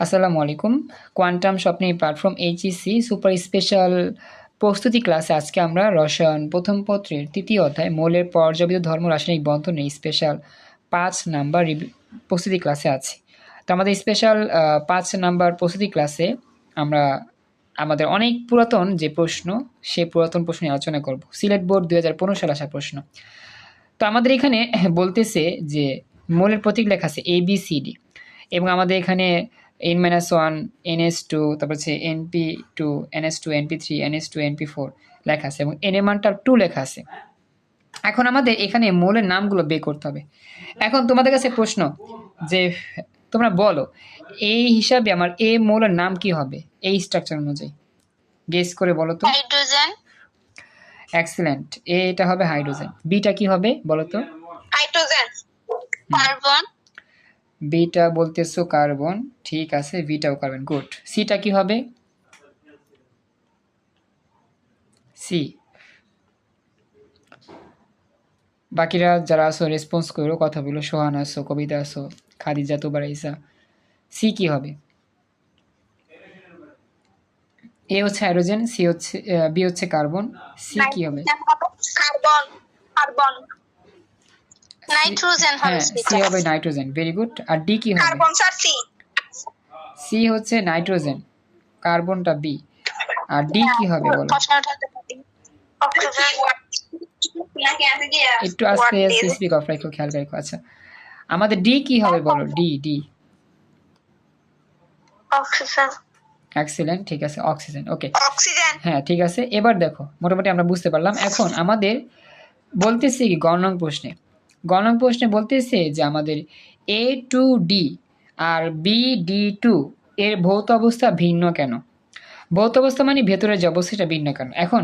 আসসালামু আলাইকুম। কোয়ান্টাম স্বপ্নে প্ল্যাটফর্ম এইচইসি সুপার স্পেশাল প্রস্তুতি ক্লাসে আজকে আমরা রসায়ন প্রথম পত্রের তৃতীয় অধ্যায় মৌলের পর্যাবিত ধর্ম রাসায়নিক বন্ধনে স্পেশাল পাঁচ নাম্বার প্রস্তুতি ক্লাসে আছি। তো আমাদের স্পেশাল পাঁচ নাম্বার প্রস্তুতি ক্লাসে আমরা আমাদের অনেক পুরাতন যে প্রশ্ন, সে পুরাতন প্রশ্ন নিয়ে আলোচনা করব। সিলেট বোর্ড দুই হাজার পনেরো সালে আসা প্রশ্ন। তো আমাদের এখানে বলতেছে যে মৌলের প্রতীক লেখা আছে এ বি সি ডি এবং আমাদের এখানে N minus one NS two তারপর হচ্ছে NP two NS two NP three NS two NP four লেখা আছে এবং এন এর মানটা টু লেখা আছে। এখন আমাদের এখানে মৌলের নামগুলো বের করতে হবে। এখন তোমাদের কাছে প্রশ্ন যে তোমরা বলো এই হিসাবে আমার এ মৌলের নাম কি হবে? এই স্ট্রাকচার অনুযায়ী। গেস করে বলো তো। হাইড্রোজেন এক্সিলেন্ট এটা হবে হাইড্রোজেন বিটা কি হবে বলো তো? হাইড্রোজেন কার্বন বিটা বলতেছো কার্বন, ঠিক আছে, বিটাও কার্বন, গুড। সিটা কি হবে? সি। বাকিরা যারা আসো রেসপন্স করো, কথা বলো, সোহান আসো কবিতা আসো খাদিজা, তোবার ইসা সি কি হবে? এ হচ্ছে হাইড্রোজেন সি হচ্ছে বি হচ্ছে কার্বন সি কি হবে? কার্বন কার্বন নাইট্রোজেন হ্যাঁ হবে সি হবে নাইট্রোজেন ভেরি গুড আর ডি কি হবে? কার্বন স্যার সি সি হচ্ছে নাইট্রোজেন কার্বনটা বি আর ডি কি হবে বলো? একটু আস্তে আস্তে স্পিক অফ রাখো খেয়াল রাখো আচ্ছা। আমাদের ডি কি হবে বলো? ডি ডি অক্সিজেন এক্সিলেন্ট ঠিক আছে অক্সিজেন ওকে অক্সিজেন হ্যাঁ ঠিক আছে এবার দেখো মোটামুটি আমরা বুঝতে পারলাম। এখন আমাদের বলতেছি কি গণন প্রশ্নে গণন প্রশ্নে বলতেছে যে আমাদের এ টু ডি আর বি ডি টু এর ভৌত অবস্থা ভিন্ন কেন? ভৌত অবস্থা মানে ভেতরের যে অবস্থাটা ভিন্ন কেন? এখন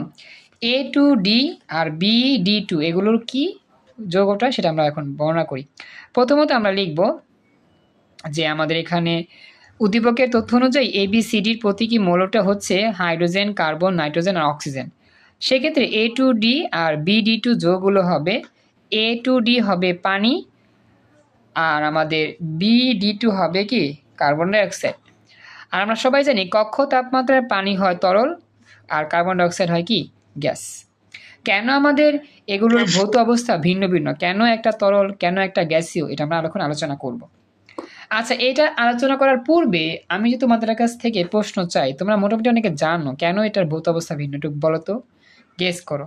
এ টু ডি আর বি ডি টু এগুলোর কি যোগটা সেটা আমরা এখন বর্ণনা করি। প্রথমত আমরা লিখব যে আমাদের এখানে উদ্দীপকের তথ্য অনুযায়ী এ বি সি ডির প্রতীকী মৌলটা হচ্ছে হাইড্রোজেন, কার্বন, নাইট্রোজেন আর অক্সিজেন। সেক্ষেত্রে এ টু ডি আর বি ডি টু যৌগুলো হবে এ টু ডি হবে পানি আর আমাদের বি ডি টু হবে কি? কার্বন ডাইঅক্সাইড আর আমরা সবাই জানি কক্ষ তাপমাত্রায় পানি হয় তরল আর কার্বন ডাইঅক্সাইড হয় কি? গ্যাস। কেন আমাদের এগুলোর ভৌত অবস্থা ভিন্ন ভিন্ন? কেন একটা তরল কেন একটা গ্যাসীয়? এটা আমরা এখন আলোচনা করব। আচ্ছা এটা আলোচনা করার পূর্বে আমি যদি তোমাদের কাছ থেকে প্রশ্ন চাই তোমরা মোটামুটি অনেকে জানো কেন এটার ভৌত অবস্থা ভিন্ন? একটু বলো তো। গেস করো।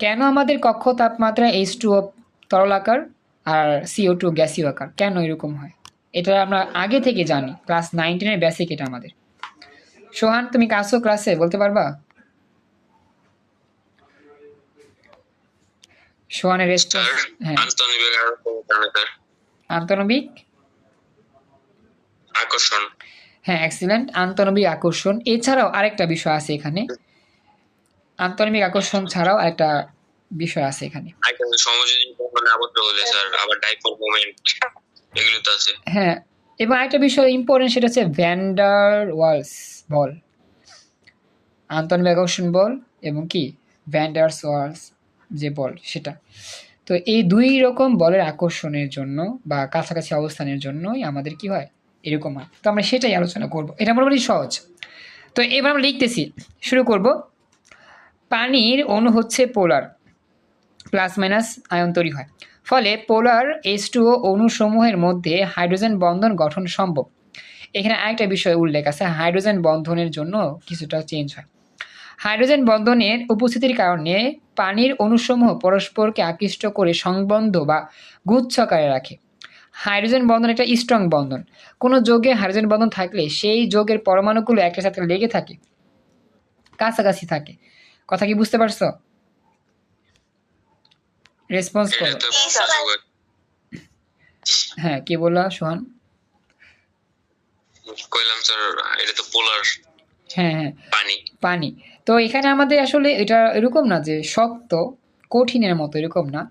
কেন আমাদের কক্ষ তাপমাত্রা এইচ টু তরল আকার আর সিও টু গ্যাসীয় আকার? কেন এরকম হয়? এটা আমরা আগে থেকে জানি। ক্লাস নাইনটিনের বেসিক এটা আমাদের। সোহান তুমি কাছো ক্লাসে বলতে পারবা? সোহানের রেসপন্স হ্যাঁ। আন্তনবিক আকর্ষণ। হ্যাঁ এক্সিলেন্ট আন্তনবিক আকর্ষণ। এছাড়াও আরেকটা বিষয় আছে এখানে। আন্তনবিক আকর্ষণ ছাড়াও একটা বিষয় আছে এখানে। আছে। হ্যাঁ এবং আরেকটা বিষয় ইম্পর্টেন্ট সেটা হচ্ছে ভ্যান্ডার ওয়ালস বল আন্তনবিক আকর্ষণ বল এবং কি? ভ্যান্ডার্স ওয়ালস যে বল সেটা। তো এই দুই রকম বলের আকর্ষণের জন্য বা কাছাকাছি অবস্থানের জন্যই আমাদের কি হয়? এরকম হয়। তো আমরা সেটাই আলোচনা করব। এটা মোটামুটি সহজ। তো এবার আমরা লিখতেছি। শুরু করব। পানির অণু হচ্ছে পোলার, প্লাস মাইনাস আয়ন তৈরি হয়। ফলে পোলার এইচ টু অণুসমূহের মধ্যে হাইড্রোজেন বন্ধন গঠন সম্ভব। এখানে আরেকটা বিষয় উল্লেখ আছে, হাইড্রোজেন বন্ধনের জন্য কিছুটা চেঞ্জ হয়। হাইড্রোজেন বন্ধনের উপস্থিতির কারণে পানির অণুসমূহ পরস্পরকে আকৃষ্ট করে সংবন্ধ বা গুচ্ছকারে রাখে। হাইড্রোজেন বন্ধন একটা স্ট্রং বন্ধন। কোনো যোগে হাইড্রোজেন বন্ধন থাকলে সেই যোগের পরমাণুগুলো একটা সাথে লেগে থাকে, কাছাকাছি থাকে। কথা কি বুঝতে পারছ? রেসপন্স করো। হ্যাঁ কি বললা সোহান? কইলাম স্যার এটা তো পোলার হ্যাঁ হ্যাঁ। পানি। পানি। তো এখানে আমাদের আসলে এটা এরকম না যে শক্ত কঠিনের মতো এরকম না।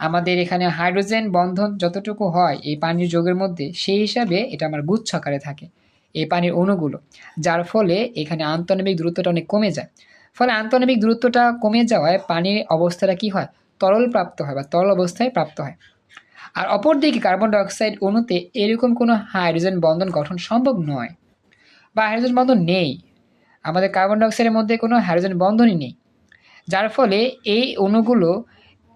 আমাদের এখানে হাইড্রোজেন বন্ধন যতটুকু হয় এই পানির যোগের মধ্যে সেই হিসাবে এটা আমার গুচ্ছ আকারে থাকে এই পানির অণুগুলো। যার ফলে এখানে আন্তনবিক দূরত্বটা অনেক কমে যায়। ফলে আন্তনবিক দূরত্বটা কমে যাওয়ায় পানির অবস্থাটা কি হয়? তরল প্রাপ্ত হয় বা তরল অবস্থায় প্রাপ্ত হয়। আর অপরদিকে কার্বন ডাইঅক্সাইড অণুতে এরকম কোনো হাইড্রোজেন বন্ধন গঠন সম্ভব নয় বা হাইড্রোজেন বন্ধন নেই। আমাদের কার্বন ডাইঅক্সাইডের মধ্যে কোনো হাইড্রোজেন বন্ধনই নেই। যার ফলে এই অণুগুলো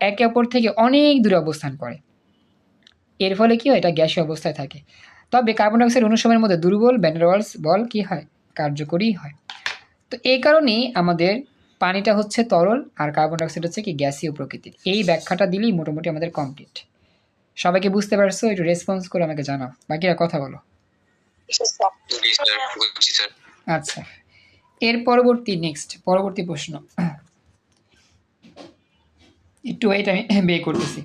একে অপর থেকে অনেক দূরে অবস্থান করে। এর ফলে কি হয়? এটা গ্যাসীয় অবস্থায় থাকে। তবে কার্বন ডাইঅক্সাইড অনুসময়ের মধ্যে দুর্বল ব্যান্ডারওয়ালস বল কি হয়? কার্যকরী হয়। তো এই কারণেই আমাদের পানিটা হচ্ছে তরল আর কার্বন ডাইঅক্সাইড হচ্ছে কি গ্যাসীয় প্রকৃতির। এই ব্যাখ্যাটা দিলেই মোটামুটি আমাদের কমপ্লিট সবাইকে বুঝতে পারছ? একটু রেসপন্স করে আমাকে জানাও। বাকিরা কথা বলো। আচ্ছা। এর পরবর্তী নেক্সট পরবর্তী প্রশ্ন। একটু এটা আমি বে করতেছি।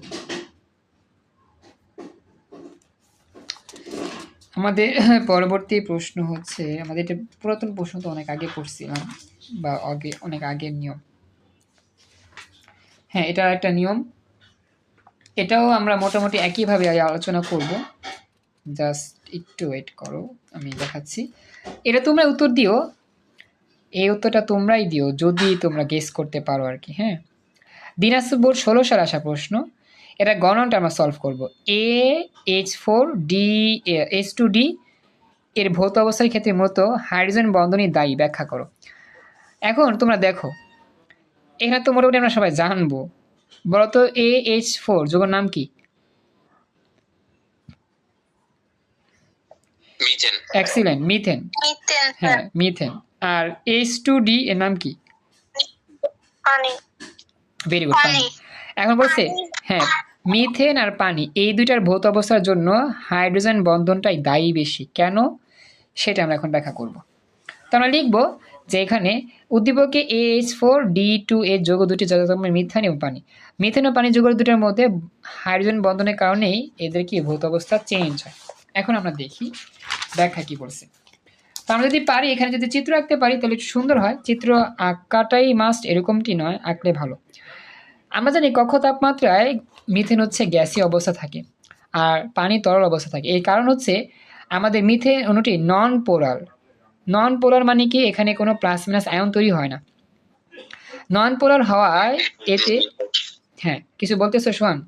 আমাদের পরবর্তী প্রশ্ন হচ্ছে, আমাদের এটা পুরাতন প্রশ্ন তো অনেক আগে পড়ছিলাম, বা আগে, অনেক আগের নিয়ম। হ্যাঁ এটা একটা নিয়ম। এটাও আমরা মোটামুটি একইভাবে আলোচনা করব। জাস্ট একটু ওয়েট করো, আমি দেখাচ্ছি। এটা তোমরা উত্তর দিও। এই উত্তরটা তোমরাই দিও, যদি তোমরা গেস করতে পারো আর কি হ্যাঁ। দিনাজপুর ষোলো সাল আসা প্রশ্ন। এটা গণনটা আমরা সলভ করব। A H four D H two D এর ভৌত অবস্থার ক্ষেত্রে মূলত হাইড্রোজেন বন্ধনী দায়ী ব্যাখ্যা করো। এখন তোমরা দেখো এখানে তো মোটামুটি আমরা সবাই জানব। বলতো এ এইচ ফোর যোগের নাম কি? মিথেন। Excellent methane. মিথেন হ্যাঁ। মিথেন। আর এইচ টু ডি এর নাম কি? পানি। ভেরি গুড এখন বলছে হ্যাঁ। মিথেন আর পানি, এই দুইটার ভৌত অবস্থার জন্য হাইড্রোজেন বন্ধনটাই দায়ী বেশি। কেন? সেটা আমরা এখন ব্যাখ্যা করব। তো আমরা লিখব যে এখানে উদ্দীপকে এইচ ফোর ডি টু এর যোগ দুটি যথাক্রমে মিথেন এবং পানি। মিথেন ও পানি যোগ দুটোর মধ্যে হাইড্রোজেন বন্ধনের কারণেই এদের কি ভৌত অবস্থা চেঞ্জ হয়। এখন আমরা দেখি ব্যাখ্যা কি বলছে। তো আমরা যদি পারি, এখানে যদি চিত্র আঁকতে পারি, তাহলে একটু সুন্দর হয়। চিত্র আঁকাটাই মাস্ট এরকমটি নয়, আঁকলে ভালো। আমরা জানি কক্ষ তাপমাত্রায় মিথেন হচ্ছে গ্যাসীয় অবস্থা থাকে আর পানি তরল অবস্থা থাকে। এই কারণ হচ্ছে আমাদের মিথেন অণুটি নন পোলার নন পোলার মানে কি? এখানে কোনো প্লাস মাইনাস আয়ন তৈরি হয় না। নন পোলার হওয়ায় এতে হ্যাঁ কিছু বলতেছো, সোহান?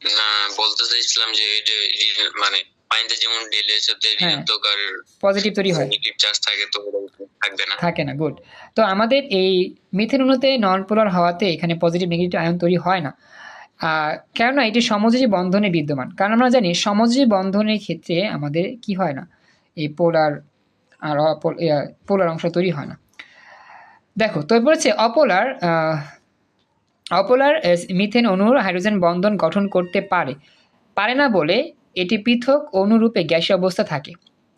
না, বলতে চাইছিলাম যে মানে পানিতে যেমন ডেলের সাথে। ঋণাত্মক আর পজিটিভ তৈরি হয়। নেগেটিভ চার্জ থাকে তো থাকবে না। থাকে না গুড তো আমাদের এই মিথেন অণুতে নন পোলার হওয়াতে এখানে পজিটিভ নেগেটিভ আয়ন তৈরি হয় না। কেননা এটি সমযোজী বন্ধনে বিদ্যমান। কারণ আমরা জানি সমযোজী বন্ধনের ক্ষেত্রে আমাদের কি হয় না? এই পোলার আর পোলার অংশ তৈরি হয় না। দেখো তো বলেছে অপোলার অপোলার মিথেন অণুর হাইড্রোজেন বন্ধন গঠন করতে পারে। পারে না বলে এটি পৃথক অনুরূপে গ্যাসীয় অবস্থা থাকে।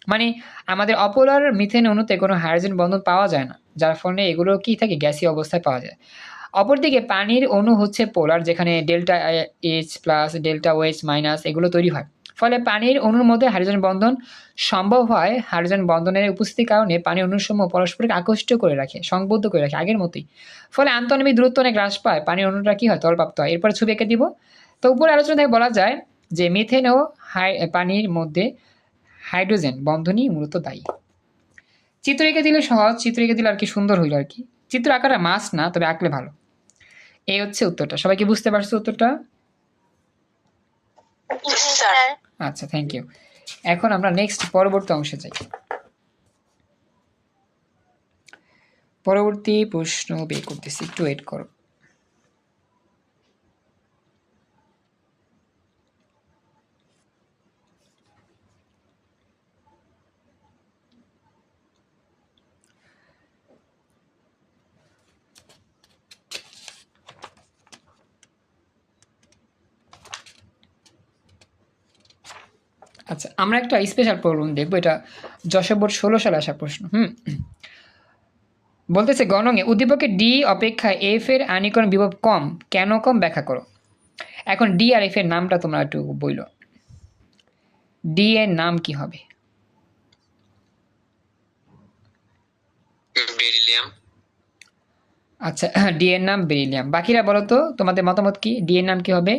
মানে আমাদের অপোলার মিথেন অণুতে কোনো হাইড্রোজেন বন্ধন পাওয়া যায় না, যার ফলে এগুলো কি থাকে গ্যাসীয় অবস্থায় পাওয়া যায়। অপরদিকে পানির অণু হচ্ছে পোলার, যেখানে delta H plus delta OH minus এগুলো তৈরি হয়। ফলে পানির অণুর মধ্যে হাইড্রোজেন বন্ধন সম্ভব হয়, হাইড্রোজেন বন্ধনের উপস্থিতির কারণে পানির অণুসমূহ পরস্পরকে আকৃষ্ট করে রাখে, সংবদ্ধ করে রাখে আগের মতোই। ফলে আন্তঃনমিক দূরত্ব অনেক হ্রাস পায়, পানির অণুটা কি হয়? তলপ্রাপ্ত হয়। এরপরে ছবি এঁকে দিব। তো উপরে আলোচনা থেকে বলা যায় যে মিথেন ও হাই পানির মধ্যে হাইড্রোজেন বন্ধনই মূলত দায়ী। চিত্র এঁকে দিলে সহজ চিত্র এঁকে দিলে আর কি সুন্দর হইল আর কি। চিত্র আঁকাটা মাস না তবে আঁকলে ভালো। এই হচ্ছে উত্তরটা। সবাই কি বুঝতে পারছ উত্তরটা? আচ্ছা থ্যাংক ইউ এখন আমরা নেক্সট পরবর্তী অংশে যাই। পরবর্তী প্রশ্ন বের করতেছি। একটু ওয়েট করো আচ্ছা আমরা একটা স্পেশাল প্রবলেম দেখব এটা যশোর ষোলো সালে আসা প্রশ্ন হুম? বলতেছে গণঙে উদ্দীপকে ডি অপেক্ষা এফ এর আনিকরণ বিভব কম কেন কম ব্যাখ্যা করো। এখন ডি আর এফ এর নামটা তোমরা একটু বইল। ডি এর নাম কি হবে? বেরিলিয়াম। আচ্ছা ডি এর নাম বেরিলিয়াম। বাকিরা বলো তো তোমাদের মতামত কি? ডি এর নাম কি হবে?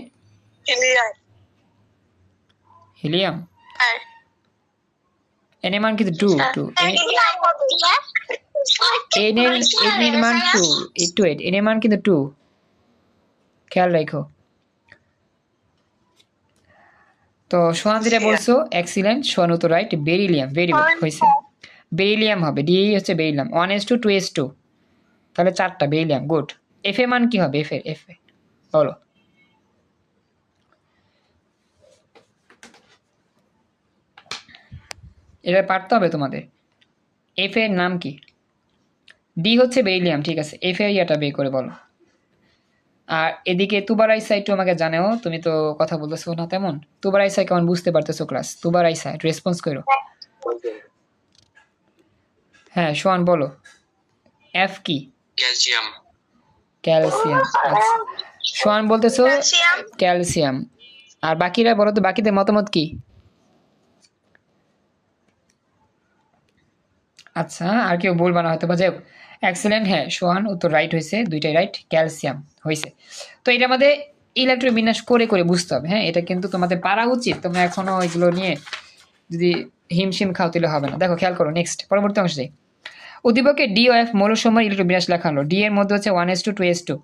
হিলিয়াম? এর মান কিন্তু টু টু এন এর এন এর মান টু একটু এন এর মান কিন্তু টু খেয়াল রাখো তো সোহান যেটা বলছো এক্সিলেন্ট সোহান উত্তর রাইট বেরিলিয়াম ভেরি গুড হয়েছে। বেরিলিয়াম হবে ডি হচ্ছে beryllium one S two two S two তাহলে চারটা বেরিলিয়াম গুড এফ এ মান কি হবে? এফ এ এফ এ বলো। এটা পারতে হবে তোমাদের। এফ এর নাম কি? ডি হচ্ছে বেরিলিয়াম ঠিক আছে। এফ এর ইয়াটা বের করে বলো। আর এদিকে তুবার আইসা একটু আমাকে জানেও তুমি তো কথা বলতেছো না তেমন। তুবার আইসা কেমন বুঝতে পারতেছো ক্লাস তুবার আইসা একটু রেসপন্স করো। হ্যাঁ সোয়ান বলো। এফ কি? ক্যালসিয়াম। ক্যালসিয়াম আচ্ছা। সোয়ান বলতেছো ক্যালসিয়াম। ক্যালসিয়াম। আর বাকিরা বলো তো বাকিদের মতামত কি? আচ্ছা আর কেউ বলবা না হয়তো বা যাই এক্সেলেন্ট হ্যাঁ সোহান, উত্তর রাইট হয়েছে, দুইটাই রাইট ক্যালসিয়াম হয়েছে। তো এটা আমাদের ইলেকট্রো বিন্যাস করে করে বুঝতে হবে হ্যাঁ এটা কিন্তু তোমাদের পারা উচিত। তোমরা এখনও এগুলো নিয়ে যদি হিমশিম খাও তাহলে হবে না। দেখো, খেয়াল করো নেক্সট পরবর্তী অংশ যাই উদ্দীপকে ডি ও এফ মৌল সময় ইলেকট্রো বিন্যাস লেখা হলো ডি এর মধ্যে হচ্ছে one S two two S two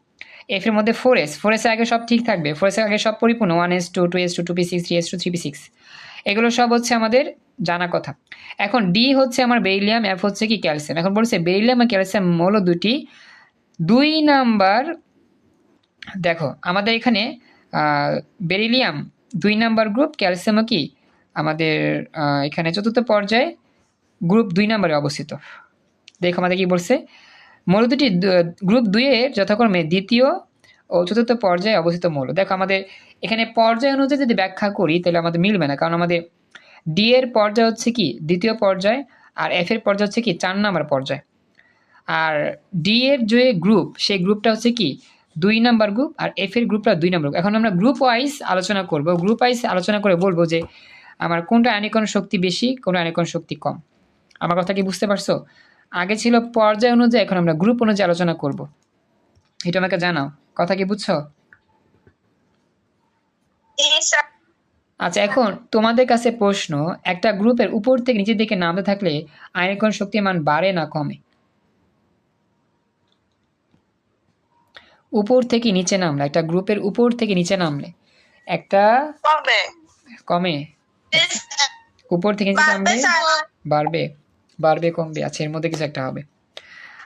F এর মধ্যে ফোর এস ফোর এসের আগে সব ঠিক থাকবে। ফোর এসের আগে সব পরিপূর্ণ। One S two two S two two P six three S two three P six এগুলো সব হচ্ছে আমাদের জানা কথা। এখন ডি হচ্ছে আমার বেরিলিয়াম এফ হচ্ছে কি ক্যালসিয়াম। এখন বলছে বেরিলিয়াম আর ক্যালসিয়াম মৌল দুটি। দুই নাম্বার, দেখো, আমাদের এখানে বেরিলিয়াম দুই নাম্বার গ্রুপ ক্যালসিয়ামও কি? আমাদের এখানে চতুর্থ পর্যায়ে গ্রুপ দুই নম্বরে অবস্থিত। দেখো আমাদের কি বলছে? মৌল দুটি গ্রুপ দুইয়ের যথাক্রমে দ্বিতীয় ও চতুর্থ পর্যায়ে অবস্থিত মৌল। দেখো আমাদের এখানে পর্যায় অনুযায়ী যদি ব্যাখ্যা করি, তাহলে আমাদের মিলবে না। কারণ আমাদের ডি এর পর্যায় হচ্ছে কি? দ্বিতীয় পর্যায়, আর এফ এর পর্যায় হচ্ছে কি? চার নম্বর পর্যায়। আর ডি এর যে গ্রুপ সেই গ্রুপটা হচ্ছে কি? দুই নাম্বার গ্রুপ আর এফ এর গ্রুপটা দুই নাম্বার গ্রুপ এখন আমরা গ্রুপ ওয়াইজ আলোচনা করব। গ্রুপ ওয়াইজ আলোচনা করে বলব যে, আমার কোনটা আয়নিকণ শক্তি বেশি, কোনটা আয়নিকণ শক্তি কম। আমার কথা কি বুঝতে পারছ? আগে ছিল পর্যায় অনুযায়ী, এখন আমরা গ্রুপ অনুযায়ী আলোচনা করব। এটা আমাকে জানাও। কথা কি বুঝছ? আচ্ছা এখন তোমাদের কাছে প্রশ্ন একটা গ্রুপের উপর থেকে নিচের দিকে নামতে থাকলে আয়নিকণ শক্তির মান বাড়ে না কমে? উপর থেকে নিচে নামলে একটা গ্রুপের উপর থেকে নিচে নামলে একটা কবে কমে? উপর থেকে নিচে নামলে বাড়বে বাড়বে কমবে আচ্ছা এর মধ্যে কিছু একটা হবে।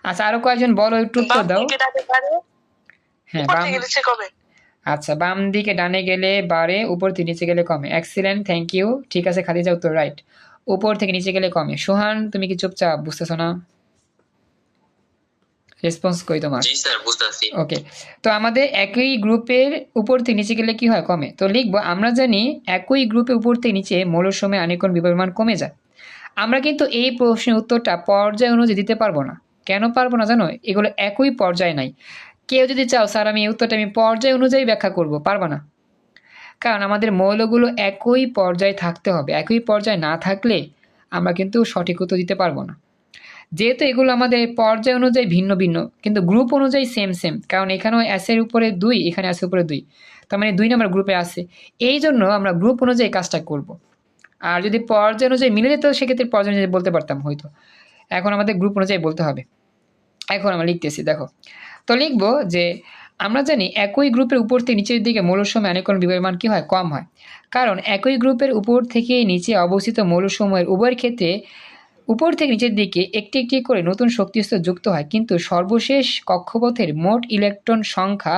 আচ্ছা আরও কয়েকজন বলো একটু উত্তর দাও। হ্যাঁ উপর বাম থেকে নিচে কবে আচ্ছা বাম দিকে ডানে গেলে বাড়ে উপর থেকে নিচে গেলে কমে। এক্সিলেন্ট থ্যাংক ইউ ঠিক আছে খাদি খাদিজা উত্তর রাইট উপর থেকে নিচে গেলে কমে। সোহান তুমি কি চুপচাপ বুঝতেছো না? রেসপন্স কই তোমার। জি স্যার বুঝতেছি। ওকে তো আমাদের একই গ্রুপের উপর থেকে নিচে গেলে কি হয়? কমে। তো লিখব আমরা জানি একই গ্রুপের উপর থেকে নিচে মৌলের সময় আনিকণ বিপরিমাণ কমে যায়। আমরা কিন্তু এই প্রশ্নের উত্তরটা পর্যায় অনুযায়ী দিতে পারব না। কেন পারব না জানো? এগুলো একই পর্যায়ে নাই। কেউ যদি চাও, স্যার, আমি এই উত্তরটা আমি পর্যায় অনুযায়ী ব্যাখ্যা করব, পারব না। কারণ আমাদের মৌলগুলো একই পর্যায়ে থাকতে হবে, একই পর্যায়ে না থাকলে আমরা কিন্তু সঠিক উত্তর দিতে পারব না। যেহেতু এগুলো আমাদের পর্যায় অনুযায়ী ভিন্ন ভিন্ন, কিন্তু গ্রুপ অনুযায়ী সেম সেম কারণ এখানেও অ্যাসের উপরে দুই, এখানে অ্যাসের উপরে দুই, তার মানে দুই নম্বর গ্রুপে আছে। এই জন্য আমরা গ্রুপ অনুযায়ী কাজটা করব। আর যদি পর্যায় অনুযায়ী মিলে যেত, সেক্ষেত্রে পর্যায় অনুযায়ী বলতে পারতাম হয়তো। এখন আমাদের গ্রুপ অনুযায়ী বলতে হবে। এখন আমরা লিখতেছি, দেখো। তো লিখব যে, আমরা জানি একই গ্রুপের উপর থেকে নিচের দিকে মৌলসময় অনেকক্ষণ বিভবের মান কী হয়? কম হয়। কারণ একই গ্রুপের উপর থেকে নিচে অবস্থিত মৌলসমূহের উভয়ের ক্ষেত্রে উপর থেকে নিচের দিকে একটি একটি করে নতুন শক্তিস্তর যুক্ত হয়, কিন্তু সর্বশেষ কক্ষপথের মোট ইলেকট্রন সংখ্যা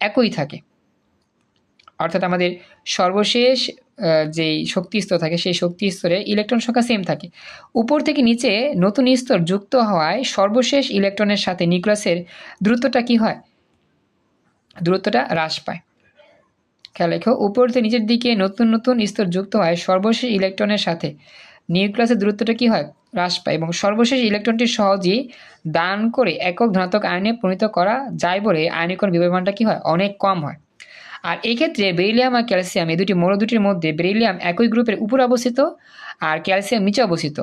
একই থাকে। অর্থাৎ আমাদের সর্বশেষ যেই শক্তি স্তর থাকে, সেই শক্তি স্তরে ইলেকট্রন সংখ্যা সেম থাকে। উপর থেকে নিচে নতুন স্তর যুক্ত হওয়ায় সর্বশেষ ইলেকট্রনের সাথে নিউক্লিয়াসের দূরত্বটা কি হয়? দূরত্বটা হ্রাস পায়। খেয়াল রেখো, উপর থেকে নিচের দিকে নতুন নতুন স্তর যুক্ত হয় সর্বশেষ ইলেকট্রনের সাথে নিউক্লিয়াসের দূরত্বটা কি হয়? হ্রাস পায় এবং সর্বশেষ ইলেকট্রনটি সহজেই দান করে একক ধনাত্মক আয়নে পরিণত করা যায় বলে আয়নীকরণ বিভবমানটা কি হয়? অনেক কম হয়। আর এই ক্ষেত্রে বেরিলিয়াম আর ক্যালসিয়াম, এই দুটি মৌল দুটির মধ্যে বেরিলিয়াম একই গ্রুপের উপর অবস্থিত আর ক্যালসিয়াম নিচে অবস্থিত।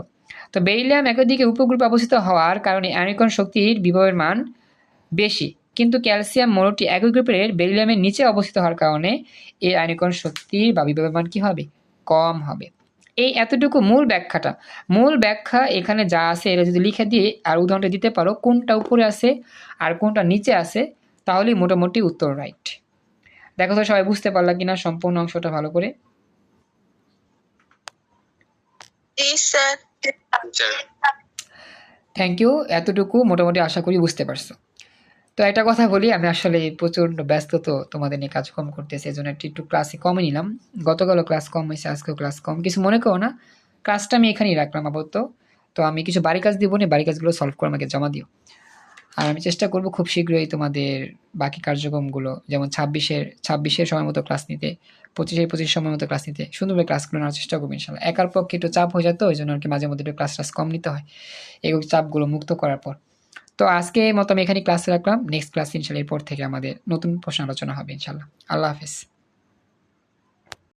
তো বেরিলিয়াম একই দিকে উপগ্রুপে অবস্থিত হওয়ার কারণে আয়নীকরণ শক্তির বিভবের মান বেশি। কিন্তু ক্যালসিয়াম মৌলটি একই গ্রুপের বেরিলিয়ামের নিচে অবস্থিত হওয়ার কারণে এর আয়নীকরণ শক্তির বা বিভবের মান কী হবে? কম হবে। এই এতটুকু মূল ব্যাখ্যাটা। মূল ব্যাখ্যা এখানে যা আছে, এটা যদি লিখে দিয়ে আর উদাহরণটা দিতে পারো, কোনটা উপরে আছে আর কোনটা নিচে আছে, তাহলেই মোটামুটি উত্তর রাইট দেখো তো সবাই বুঝতে পারলা কিনা সম্পূর্ণ অংশটা ভালো করে। Ji sir. Sir. Thank you এতটুকু মোটামুটি আশা করি বুঝতে পারছ। তো একটা কথা বলি আমি আসলে প্রচণ্ড ব্যস্ত তো তোমাদের নিয়ে কাজকর্ম করতেছি এই জন্য একটু একটু ক্লাসে কমই নিলাম। গতকালও ক্লাস কম হয়েছে আজকেও ক্লাস কম। কিছু মনে করো না ক্লাসটা আমি এখানেই রাখলাম আপাতত। তো আমি কিছু বাড়ি কাজ দিব না বাড়ি কাজগুলো সলভ করে আমাকে জমা দিও। আর আমি চেষ্টা করব খুব শীঘ্রই তোমাদের বাকি কার্যক্রমগুলো, যেমন ছাব্বিশের ছাব্বিশের সময় মতো ক্লাস নিতে, পঁচিশের পঁচিশ সময় মতো ক্লাস নিতে সুন্দরভাবে ক্লাসগুলো নেওয়ার চেষ্টা করব ইনশাল্লাহ একার পক্ষে একটু চাপ হয়ে যেত ওই জন্য আর কি মাঝে মধ্যে একটু ক্লাস টাস কম নিতে হয়। এগুলো চাপগুলো মুক্ত করার পর। তো আজকে মতো আমি এখানে ক্লাস রাখলাম। নেক্সট ক্লাস ইনশাল্লাহ এরপর থেকে আমাদের নতুন প্রশ্ন আলোচনা হবে ইনশাল্লাহ আল্লাহ হাফিজ।